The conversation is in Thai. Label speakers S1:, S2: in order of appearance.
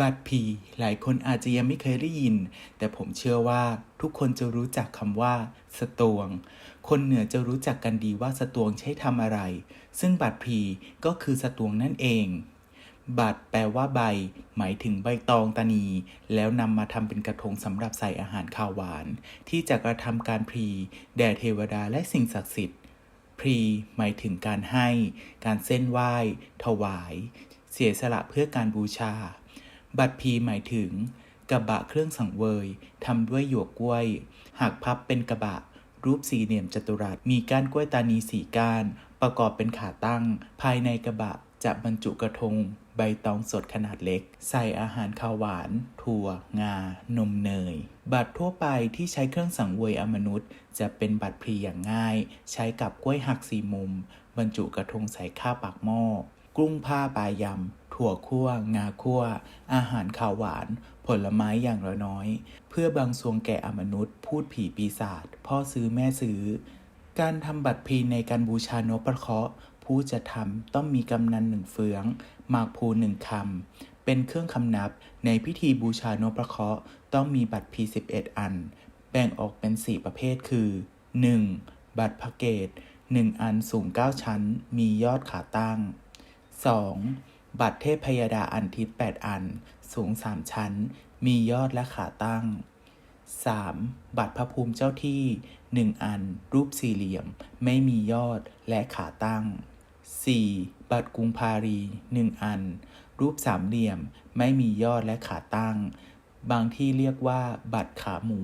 S1: บัตรผีหลายคนอาจจะยังไม่เคยได้ยิน แต่ผมเชื่อว่าทุกคนจะรู้จักคำว่า สตวง คนเหนือจะรู้จักกันดีว่าสตวงใช้ทำอะไร ซึ่งบัตรผีก็คือสตวงนั่นเอง บัตรแปลว่าใบ หมายถึงใบตองตานี แล้วนำมาทำเป็นกระทงสำหรับใส่อาหารข้าวหวาน ที่จะกระทำการพรีแด่เทวดาและสิ่งศักดิ์สิทธิ์พรีหมายถึงการให้ การเส้นไหว้ ถวาย เสียสละเพื่อการบูชา บัตรพีหมายถึง กระบะเครื่องสังเวยทำด้วยหยวกกล้วย หากพับเป็นกระบะ รูปสี่เหลี่ยมจัตุรัสมีก้านกล้วยตานีสี่ก้าน ประกอบเป็นขาตั้ง ภายในกระบะจะบรรจุกระทง ใบตองสดขนาดเล็ก ใส่อาหารข้าวหวาน ถั่ว งา นมเนย บัตรทั่วไปที่ใช้เครื่องสังเวยอมนุษย์ จะเป็นบัตรพลีอย่างง่าย ใช้กับกล้วยหักสี่มุม บรรจุกระทงใส่ข้าวปากหม้อ กุ้งผ้าปลายำ ถั่วคั่ว งาคั่ว อาหารข้าวหวาน ผลไม้อย่างละน้อย เพื่อบางสรวงแก่อมนุษย์ พูดผีปีศาจพ่อซื้อแม่ซื้อ การทำบัตรพีในการบูชานพประเคราะห์ผู้จะทำต้องมีกำนันหนึ่งเฟืองหมากภูหนึ่งคำเป็นเครื่องคำนับ ในพิธีบูชานพประเคราะห์ต้องมีบัตรพี11 อัน แบ่งออกเป็น 4 ประเภทคือ 1. บัตรพระเกต1อันสูง 9 ชั้น มียอดขาตั้ง 2. บัตรเทพพยดาอันทิพย์8อัน สูง 3 ชั้น มียอดและขาตั้ง 3. บัตรพระภูมิเจ้าที่ 1 อัน รูปสี่เหลี่ยม ไม่มียอดและขาตั้ง 4. บัตรกรุงพารี 1 อัน รูปสามเหลี่ยม ไม่มียอดและขาตั้ง บางที่เรียกว่าบัตรขาหมู